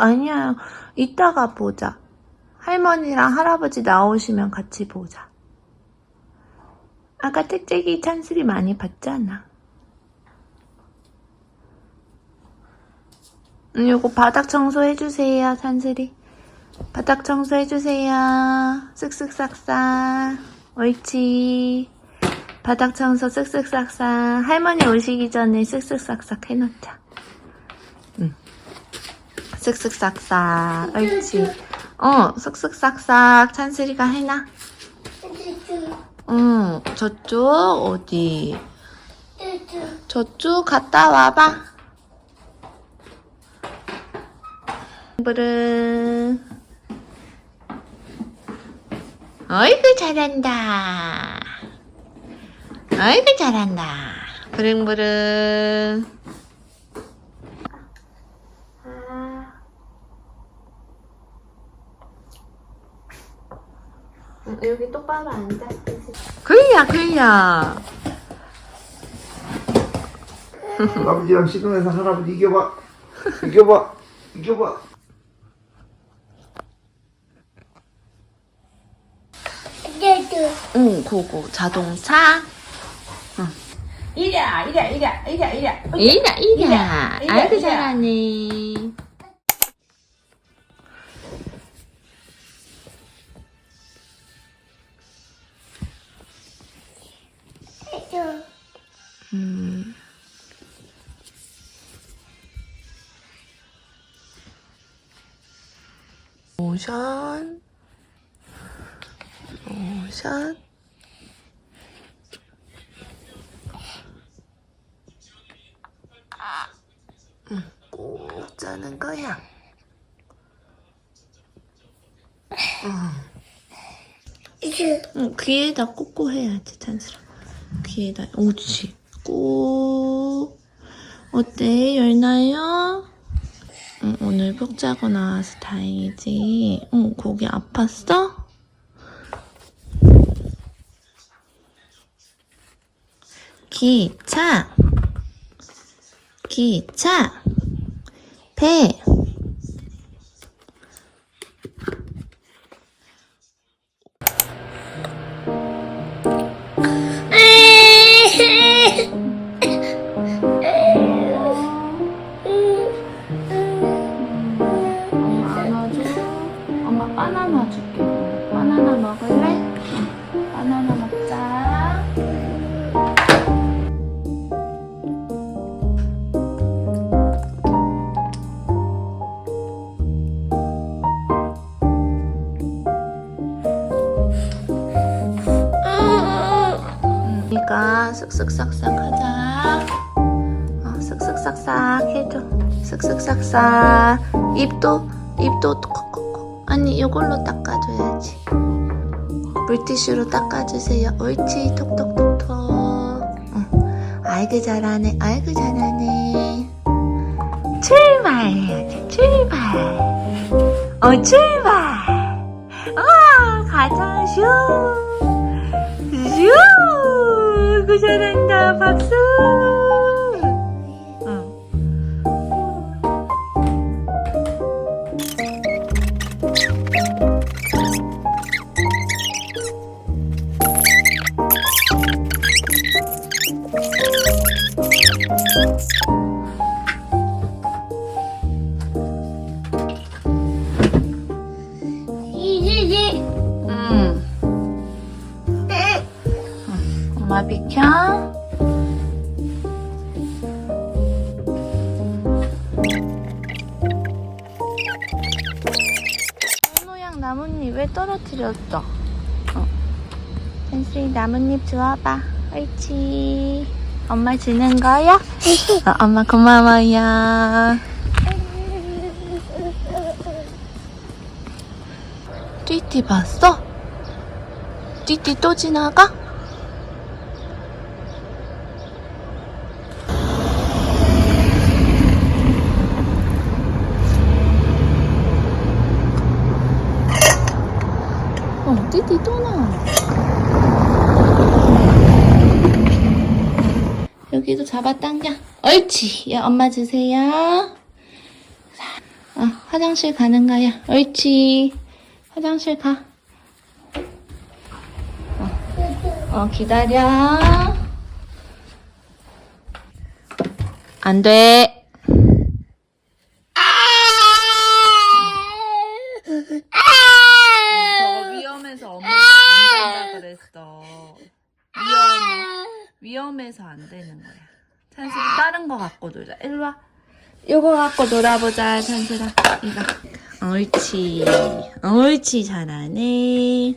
아니야. 이따가 보자. 할머니랑 할아버지 나오시면 같이 보자. 아까 짹짹이 찬슬이 많이 봤잖아. 음, 요거 바닥 청소해주세요, 찬슬이. 바닥 청소해주세요. 쓱쓱싹싹. 옳지. 바닥 청소 쓱쓱싹싹. 할머니 오시기 전에 쓱쓱싹싹 해놓자. 응. 쓱쓱싹싹. 옳지. 어, 쓱쓱싹싹. 찬슬이가 해놔. 응, 저쪽, 어디? 저쪽 갔다 와봐. 부릉. 어이구, 잘한다. 어이구, 잘한다. 부릉부릉. 여기 똑바로 앉아. 그이야, 그이야. 아버지랑 씨름해서 할아버지 이겨봐 이겨봐 이겨봐 응, 고고. 자동차. 이랴 이랴 이랴 이랴 이랴 이라, 이라. 이라, 아이고. 잘하네. 모션. 모션. 꼭 짜는 거야. 응, 귀에다 꽂고 해야지, 찬스라. 귀에다, 옳지. 꼭. 어때? 열나요? 응, 오늘 푹 자고 나와서 다행이지. 응, 거기 아팠어? 기차. 기차. 배. 우리가 쓱쓱싹싹 하자. 어, 쓱쓱싹싹 해줘. 쓱쓱싹싹. 입도, 입도 콕콕콕. 아니, 이걸로 닦아줘야지. 물티슈로 닦아주세요. 옳지, 톡톡톡톡. 응. 아이고, 잘하네. 아이고, 잘하네. 출발해야지, 출발. 어, 출발. 와, 가자, 슈. 슈! 그 잘한다. 나뭇잎 왜 떨어뜨렸어? 어. 센스이 나뭇잎 주워봐. 옳지. 엄마 주는 거야? 어, 엄마 고마워요. 띠띠 봤어? 띠띠 또 지나가? 어, 띠띠 또 나와. 여기도 잡아당겨. 옳지. 야, 엄마 주세요. 자, 어, 화장실 가는 거야. 옳지. 화장실 가. 어, 어 기다려. 안 돼. 저거 위험해서 엄마가 안 된다 그랬어. 위험해. 위험해서 안 되는 거야. 찬슬이 다른 거 갖고 놀자. 일로 와. 요거 갖고 놀아보자, 찬슬아. 이거. 옳지. 옳지, 잘하네.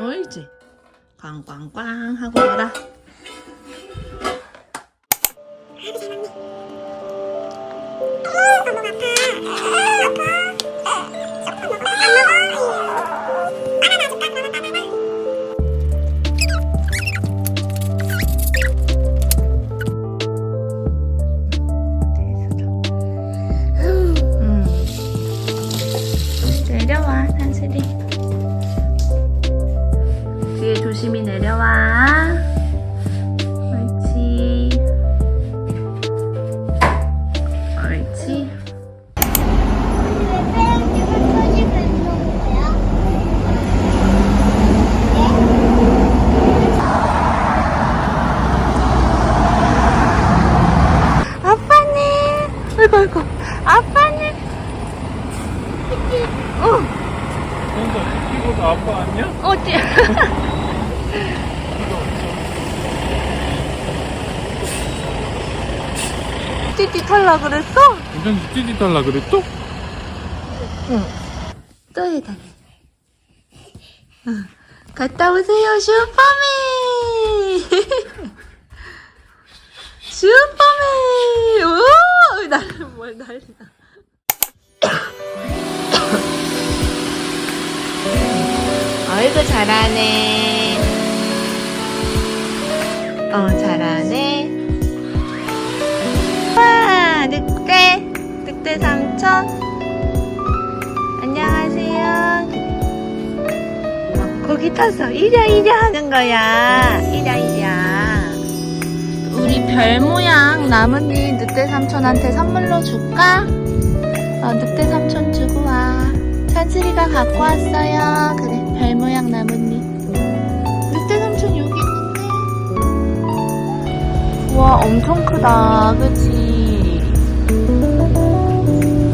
옳지. 꽝꽝꽝 하고 놀아. 어디? 띠띠 탈라 그랬어? 완전 찌릿 달라 그랬어? 또 해달래. 응. 갔다 오세요, 슈퍼맨! 슈퍼맨! 오! 나를 뭘 난리나. 아이고, 잘하네. 어, 잘하네. 와, 늑대. 늑대 삼촌. 안녕하세요. 어, 거기 타서 이랴 이랴 하는 거야. 이랴 이랴. 우리 별 모양 나뭇잎 늑대 삼촌한테 선물로 줄까? 어, 늑대 삼촌 주고 와. 찬슬이가 갖고 왔어요. 그래, 별 모양 나뭇잎. 늑대 삼촌 여기 있는데. 와, 엄청 크다. 그치?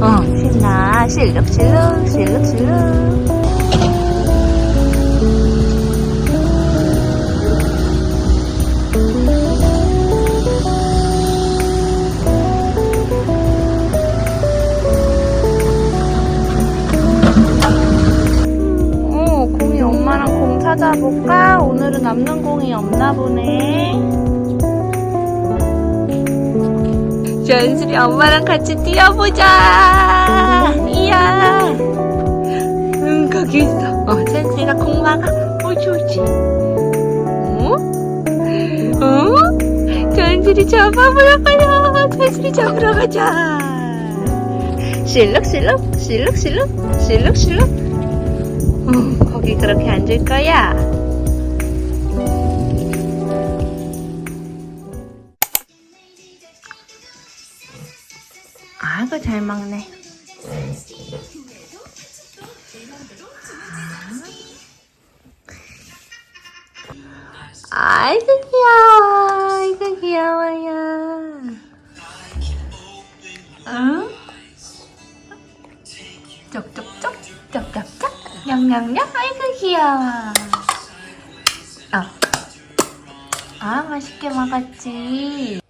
어, 신나. 실룩실룩, 실룩실룩. 전슬이 엄마랑 같이 뛰어보자. 이야. 응, 거기 있어. 어, 공 막아. 옳지, 옳지. 어? 어? 전슬이 잡아보러 가요. 전슬이 잡으러 가자. 실룩실룩, 실룩실룩, 실룩실룩. 어, 거기 그렇게 앉을 거야. 아이고 잘 먹네. 아이고 귀여워. 아이고 귀여워요. 응? 쪽쪽쪽 쪽쪽쪽 냠냠냠 아이고 귀여워. 어. 아 맛있게 먹었지.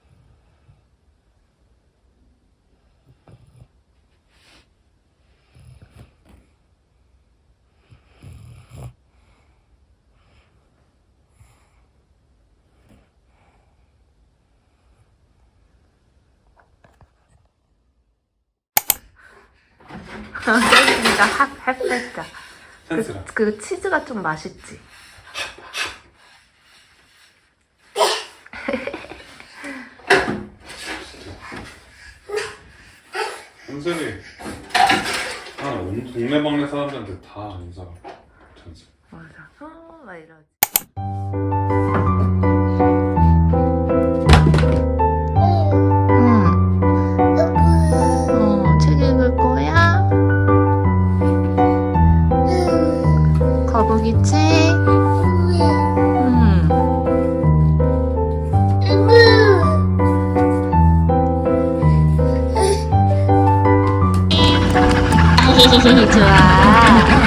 진짜 핫 핫했다. 찬스라 그 치즈가 좀 맛있지. 찬슬이 아, 온 동네방네 사람들한테 다 인사하고 찬슬 맞아. 어, 막 이러지. 좋아.